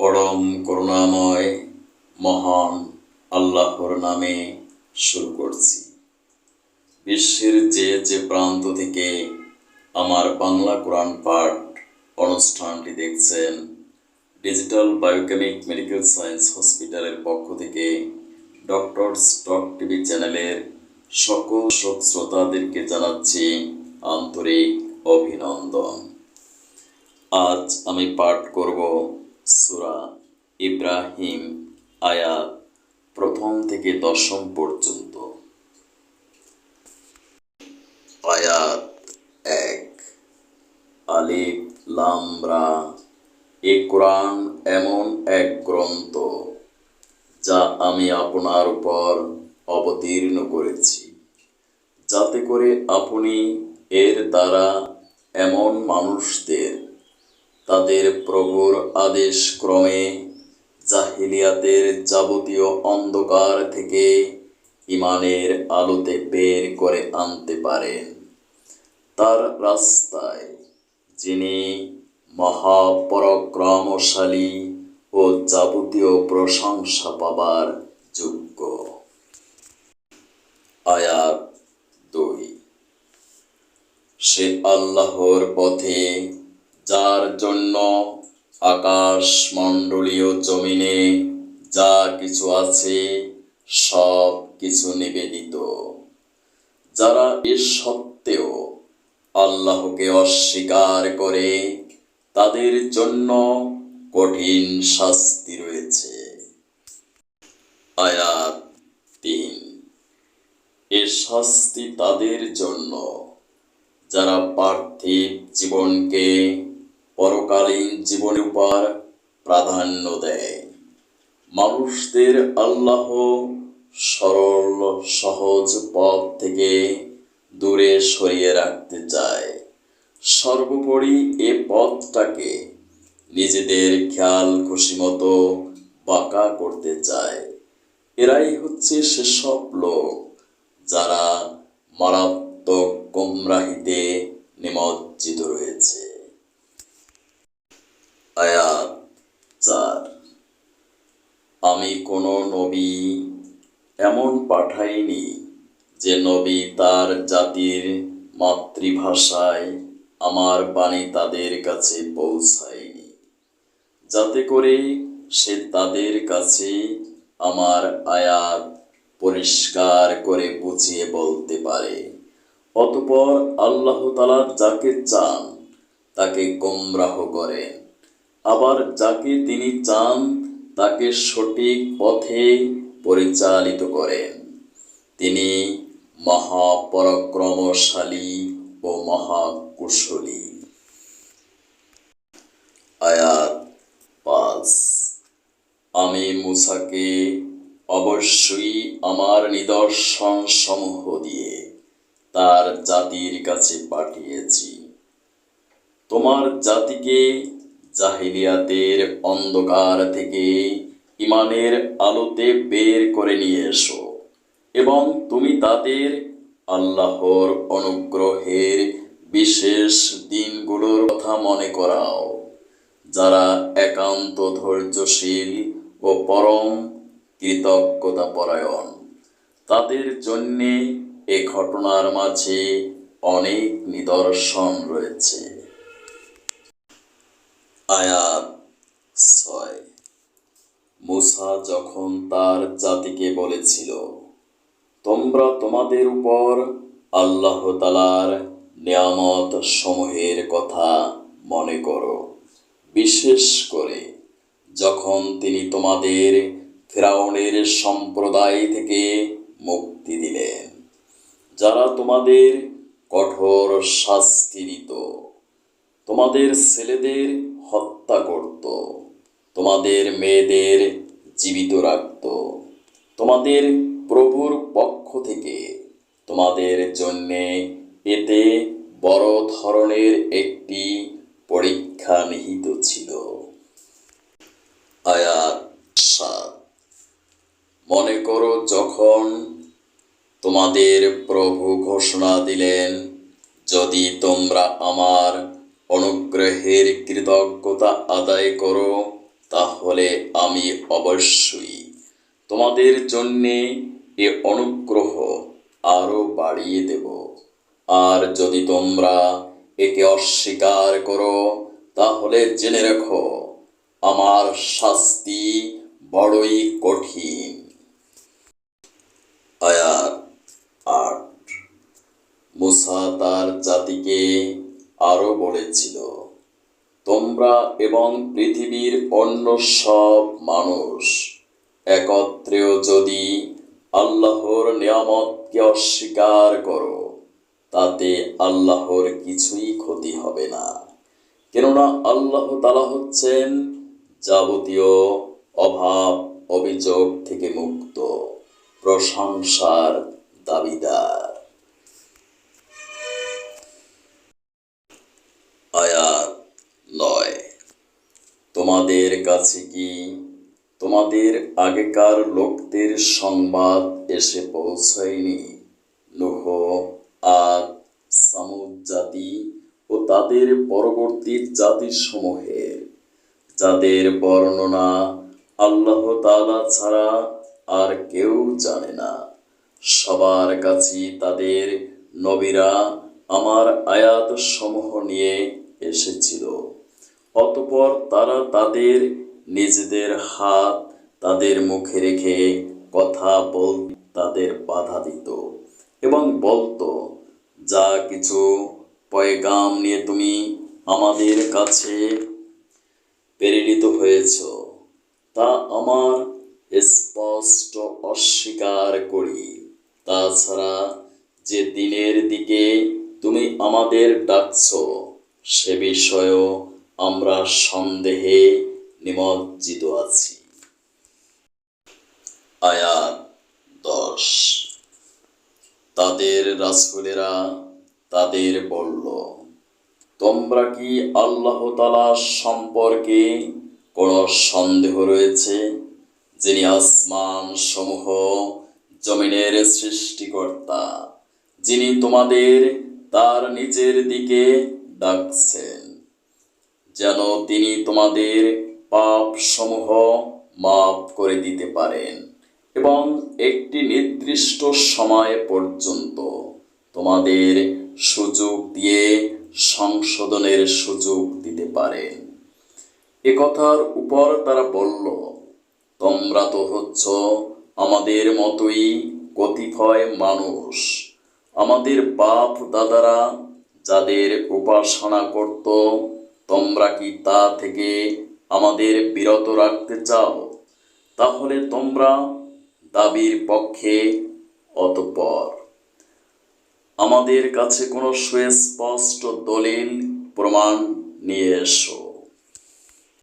পরম করুণাময়, মহান আল্লাহর নামে শুরু করছি। বিশ্বের যে যে প্রান্ত থেকে আমার বাংলা কোরআন পাঠ অনুষ্ঠানটি দেখছেন, ডিজিটাল বায়োকেমিক মেডিকেল সায়েন্স হসপিটালের পক্ষ থেকে ডক্টর স্টক টিভি চ্যানেলের সকল শোক শ্রোতাদেরকে জানাচ্ছি আন্তরিক অভিনন্দন। আজ আমি পাঠ করব সুরা ইব্রাহিম, আয়াত প্রথম থেকে দশম পর্যন্ত। আয়াত এক। আলিফ লামরা এ কোরআন এমন এক গ্রন্থ যা আমি আপনার উপর অবতীর্ণ করেছি। যাতে করে আপনি এর দ্বারা এমন মানুষদের তাদের প্রভুর আদেশ ক্রমে জাহিলিয়াতের যাবতীয় অন্ধকার থেকে ইমানের আলোতে বের করে আনতে পারেন। তার রাস্তায় যিনি মহাপরাক্রমশালী ও যাবতীয় প্রশংসা পাবার যোগ্য। আয়াত দুই। সে আল্লাহর পথে যার জন্য আকাশ মণ্ডলীয় জমিনে যা কিছু আছে, সব কিছু নিবেদিত। যারা এ সত্ত্বেও আল্লাহকে অস্বীকার করে, তাদের জন্য কঠিন শাস্তি রয়েছে। আয়াত তিন। এ শাস্তি তাদের জন্য। যারা পার্থিব জীবনকে পরকালীন জীবনের উপর প্রাধান্য দেয়। মানুষদের আল্লাহ সরল, সহজ পথ থেকে দূরে সরিয়ে রাখতে চায়। সর্বোপরি এ পথটাকে নিজেদের খেয়াল খুশি মতো বাঁকা করতে চায়। এরাই হচ্ছে সেসব লোক যারা মারাত্মক গোমরাহিতে নিমজ্জিত রয়েছে। আয়াত চার আমি কোনো নবী এমন পাঠাইনি যে নবী তার জাতির মাতৃভাষায় আমার বাণী তাদের কাছে পৌঁছায়নি, যাতে করে সে তাদের কাছে আমার আয়াত পরিষ্কার করে বুঝিয়ে বলতে পারে। অতপর আল্লাহ তালা যাকে চান তাকে গোমরাহ করেন। আবার যাকে তিনি চান, তাকে সঠিক পথে পরিচালিত করেন। তিনি মহাপরাক্রমশালী ও মহাকুশলী। আয়াত পাঁচ। আমি মুসাকে অবশ্যই আমার নিদর্শন সমূহ দিয়ে তার জাতির কাছে পাঠিয়েছি। তোমার জাতিকে জাহিলিয়াতের অন্ধকার থেকে ইমানের আলোতে বের করে নিয়ে এসো। এবং তুমি তাদের আল্লাহর অনুগ্রহের বিশেষ দিনগুলোর কথা মনে করাও, যারা একান্ত ধৈর্যশীল ও পরম কৃতজ্ঞতা পরায়ণ তাদের জন্যে এ ঘটনার মাঝে অনেক নিদর্শন রয়েছে। আয়াত ছয়। মুসা যখন তার জাতিকে বলেছিল, তোমরা তোমাদের উপর আল্লাহ তালার নিয়ামত সমূহের কথা মনে করো। বিশেষ করে যখন তিনি তোমাদের ফেরাউনের সম্প্রদায় থেকে মুক্তি দিলেন, যারা তোমাদের কঠোর শাস্তি দিত। তোমাদের ছেলেদের হত্যা করত। তোমাদের মেয়েদের জীবিত রাখত। তোমাদের প্রভুর পক্ষ থেকে তোমাদের জন্যে এতে বড় ধরনের একটি পরীক্ষা নিহিত ছিল। আয়াত মনে করো যখন তোমাদের প্রভু ঘোষণা দিলেন, যদি তোমরা আমার অনুগ্রহের কৃতজ্ঞতা আদায় করো, তাহলে আমি অবশ্যই তোমাদের জন্যে এ অনুগ্রহ আরও বাড়িয়ে দেব। আর যদি তোমরা একে অস্বীকার করো, তাহলে জেনে রেখো, আমার শাস্তি বড়ই কঠিন। আয়াত আট। মুসা তার জাতিকে আরও বলেছিল, তোমরা এবং পৃথিবীর অন্য সব মানুষ একত্রেও যদি আল্লাহর নিয়ামতকে অস্বীকার করো, তাতে আল্লাহর কিছুই ক্ষতি হবে না। কেননা আল্লাহ তালা হচ্ছেন যাবতীয় অভাব, অভিযোগ থেকে মুক্ত, প্রশংসার দাবিদার। তোমাদের কাছে কি? তোমাদের আগেকার লোকদের সংবাদ এসে পৌঁছায়নি। লোহ আদ সামুদ জাতি ও তাদের পরবর্তী জাতিসমূহের যাদের বর্ণনা আল্লাহ তাআলা ছাড়া আর কেউ জানে না। সবার কাছেই তাদের নবীরা আমার আয়াত সমূহ নিয়ে এসেছিল। অতপর তারা তাদের নিজেদের হাত তাদের মুখে রেখে কথা বল তাদের বাধা দিত এবং বলতো, যা কিছু পয়গাম নিয়ে তুমি আমাদের কাছে প্রেরিত হয়েছ, তা আমার স্পষ্ট অস্বীকার করি। তাছাড়া যে দিনের দিকে তুমি আমাদের ডাকছ, সে বিষয়েও আমরা সন্দেহে নিমজ্জিত আছি। আয়াত দশ। তাদের রাসূলেরা তাদের বলল, তোমরা কি আল্লাহ তালা সম্পর্কে কোনো সন্দেহ রয়েছে, যিনি আসমান সমূহ জমিনের সৃষ্টিকর্তা, যিনি তোমাদের তার নিজের দিকে ডাকছেন? যেন তিনি তোমাদের পাপ সমূহ মাফ করে দিতে পারেন এবং একটি নির্দিষ্ট সময় পর্যন্ত তোমাদের সুযোগ দিয়ে সংশোধনের সুযোগ দিতে পারেন। এ কথার উপর তারা বলল, তোমরা তো হচ্ছ আমাদের মতোই কতিপয় মানুষ। আমাদের বাপ দাদারা যাদের উপাসনা করত তোমরা কি তা থেকে আমাদের বিরত রাখতে চাও? তাহলে তোমরা দাবির পক্ষে অতপর। আমাদের কাছে কোনো সুস্পষ্ট দলিল, প্রমাণ নিয়ে এসো।